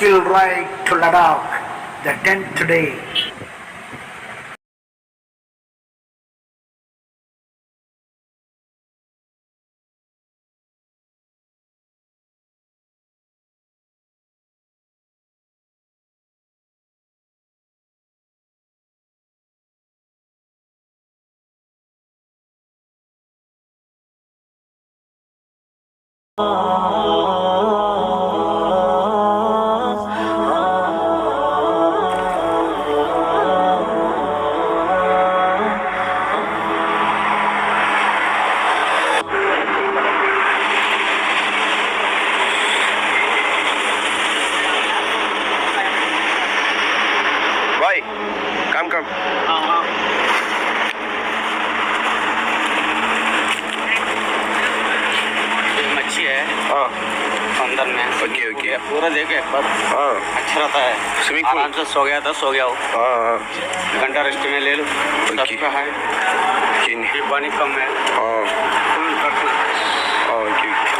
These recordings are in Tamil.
till right to Ladakh, the 10th day. भाई काम मच्छी है। हाँ। अंदर में। Okay okay. पूरा देखो एक बार। हाँ। अच्छा रहता है। Pool? आराम से सो गया था सो गया हो हाँ हाँ। घंटा रेस्ट में ले लो. है। पानी कम हाँ ओके ओके।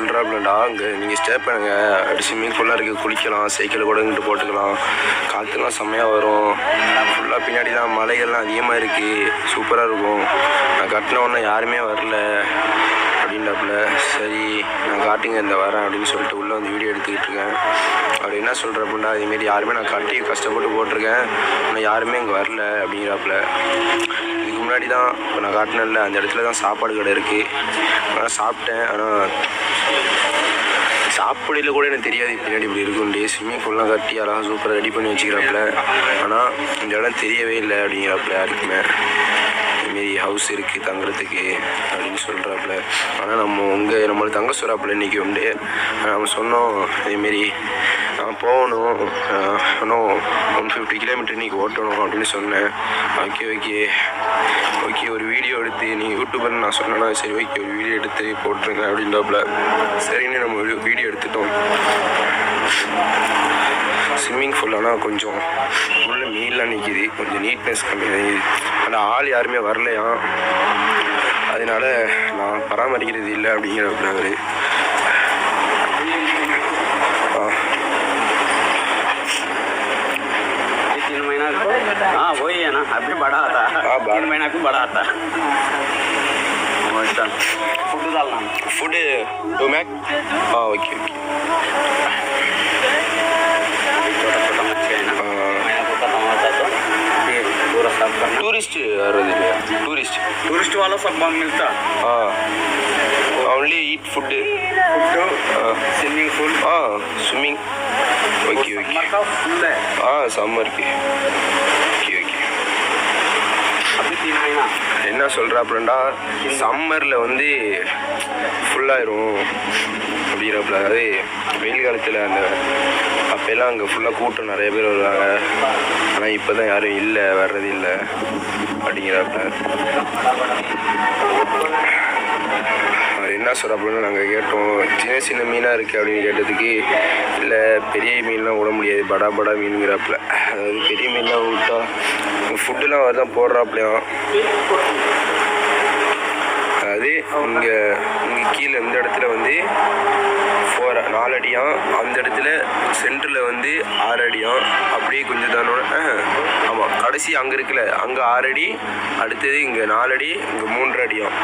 சொல்கிறாப்புலடா அங்கே நீங்கள் ஸ்டே பண்ணுங்க. அப்படி ஸ்விம்மிங் ஃபுல்லாக இருக்குது குளிக்கலாம் சைக்கிள் கூட இங்கிட்டு போட்டுக்கலாம். காற்றுலாம் செம்மையாக வரும். ஃபுல்லாக பின்னாடி தான் மலைகள்லாம் அதிகமாக இருக்குது சூப்பராக இருக்கும். நான் கட்டின உடனே யாருமே வரல. அப்படின்றாப்புல சரி நான் காட்டிங்க இந்த வரேன் அப்படின்னு சொல்லிட்டு உள்ளே வந்து வீடியோ எடுத்துக்கிட்டு இருக்கேன். அவர் என்ன சொல்கிறப்பண்டா இதுமாரி யாருமே நான் காட்டி கஷ்டப்பட்டு போட்டிருக்கேன். ஆனால் யாருமே இங்கே வரல அப்படிங்கிறாப்புல. இதுக்கு முன்னாடி தான் இப்போ நான் காட்டினேன்ல அந்த இடத்துல தான் சாப்பாடு கடை இருக்குது ஆனால் சாப்பிட்டேன் ஆனால் சாப்பிடையில கூட எனக்கு தெரியாது. பின்னாடி இப்படி இருக்கும்டே ஸ்விம்மிங் பூல்லாம் கட்டி அழகாக சூப்பராக ரெடி பண்ணி வச்சுக்கிறாப்புல. ஆனால் இந்த இடம் தெரியவே இல்லை அப்படிங்கிறாப்புல யாருக்குமே. இதுமாரி ஹவுஸ் இருக்குது தங்குறதுக்கு அப்படின்னு சொல்கிறாப்புல ஆனால் நம்ம உங்கள் நம்மளுக்கு தங்க சொல்கிறாப்புல இன்றைக்கி உண்டு. நம்ம சொன்னோம் இதேமாரி போகணும். இன்னும் ஒன் ஃபிஃப்டி கிலோமீட்டர் இன்றைக்கி ஓட்டணும் அப்படின்னு சொன்னேன். Okay okay. ஓகே ஒரு வீடியோ எடுத்து நீ யூடியூபர் நான் சொன்னேன்னா சரி ஓகே ஒரு வீடியோ எடுத்து போட்டுருங்க அப்படின்றப்பல சரின்னு நம்ம வீடியோ எடுத்துட்டோம். ஸ்விம்மிங் ஃபூல் ஆனால் கொஞ்சம் உள்ள மீன்லாம் நிற்கிது கொஞ்சம் நீட்னஸ் கம்மி ஆனால் ஆள் யாருமே வரலையா அதனால நான் பராமரிக்கிறது இல்லை அப்படிங்கிறப்ப அவர் हाँ। वही है ना अभी बड़ा आता है। तीन महीना भी बड़ा आता है। फुड डालना। Food tourist tourist. टूरिस्ट वाला सब मिलता। हाँ। Only eat food swimming pool हाँ। Swimming okay okay. हाँ। समर की। என்ன சொல்கிறாப்புலண்டா சம்மரில் வந்து ஃபுல்லாயிரும் அப்படிங்கிறப்பல. அதாவது வெயில் காலத்தில் அந்த அப்போல்லாம் அங்கே ஃபுல்லாக கூட்டம் நிறைய பேர் வருவாங்க. ஆனால் இப்போ தான் யாரும் இல்லை வர்றது இல்லை அப்படிங்கிறப்ப அவர் என்ன சொல்கிறாப்புலன்னு நாங்கள் கேட்டோம். சின்ன சின்ன மீனாக இருக்குது அப்படின்னு கேட்டதுக்கு இல்லை பெரிய மீன்லாம் விட முடியாது படா படா மீனுங்கிறாப்புல அதாவது பெரிய மீன்லாம் விட்டா ஃபுட்டுலாம் அவர் தான் போடுறாப்புலையாம் அதாவது இங்கே இங்கே கீழே இந்த இடத்துல வந்து ஃபோர் நாலு அடியாம். அந்த இடத்துல சென்டரில் வந்து ஆறு அடியாம். அப்படியே கொஞ்சம் தானோட ஆமாம் கடைசி அங்கே இருக்குல்ல அங்கே ஆறு அடி அடுத்தது இங்கே நாலு அடி இங்கே மூன்று அடியாம்.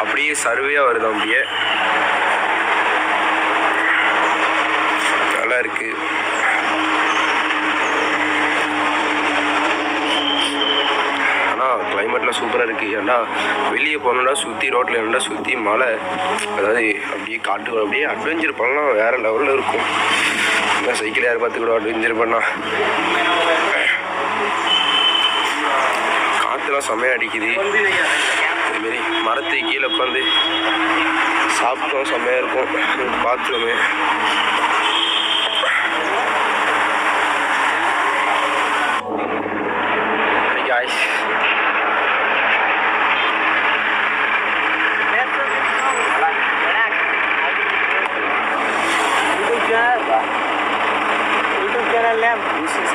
அப்படியே சர்வேயாக வருது அப்படியே நல்லா இருக்குது சூப்பராக இருக்குது ஏன்னா வெளியே போனோம்னா சுற்றி ரோட்டில் ஏன்டா சுற்றி மலை. அதாவது அப்படியே காட்டு அப்படியே அட்வென்ச்சர் பண்ணலாம். வேறு லெவலில் இருக்கும். இந்த சைக்கிள் யார் பார்த்து கூட அட்வென்ச்சர் பண்ணால் காற்றுலாம் செம்மையாக அடிக்குது அதுமாரி மரத்து கீழே உட்காந்து சாப்பிட்டோம் செம்மையாக இருக்கும். பாத்ரூமு. This is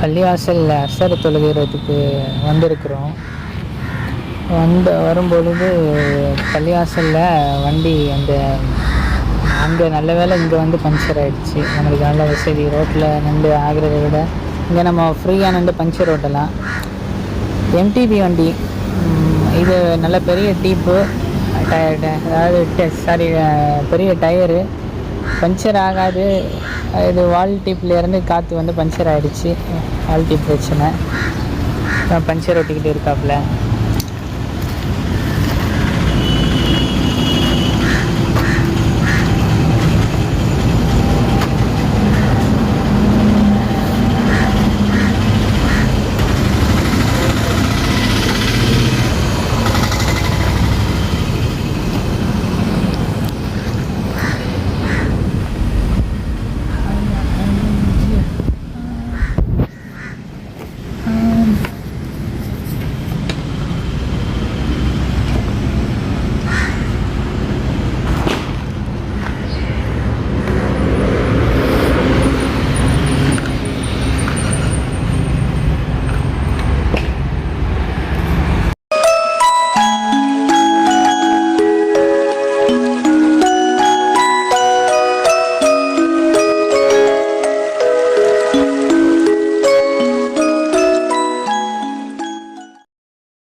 பள்ளிவாசலில் அசர் தொழுகிறதுக்கு வந்திருக்கிறோம். வந்து வரும்பொழுது பள்ளிவாசலில் வண்டி அந்த அங்கே நல்ல வேலை இங்கே வந்து பஞ்சர் ஆயிடுச்சு. நம்மளுக்கு நல்ல வசதி ரோட்டில் நின்று ஆகிறத விட இங்கே நம்ம ஃப்ரீயாக நின்று பஞ்சர் ஓட்டலாம். எம்டிபி வண்டி இது நல்ல பெரிய டீப்பு டயர் அதாவது சாரி பெரிய டயரு. பஞ்சர் ஆகாது. இது வால் டிப்லேருந்து காற்று வந்து பஞ்சர் ஆகிடுச்சு வால் டிப் பிரச்சனை. பஞ்சர் ஒட்டிக்கிட்டு இருக்காப்புல.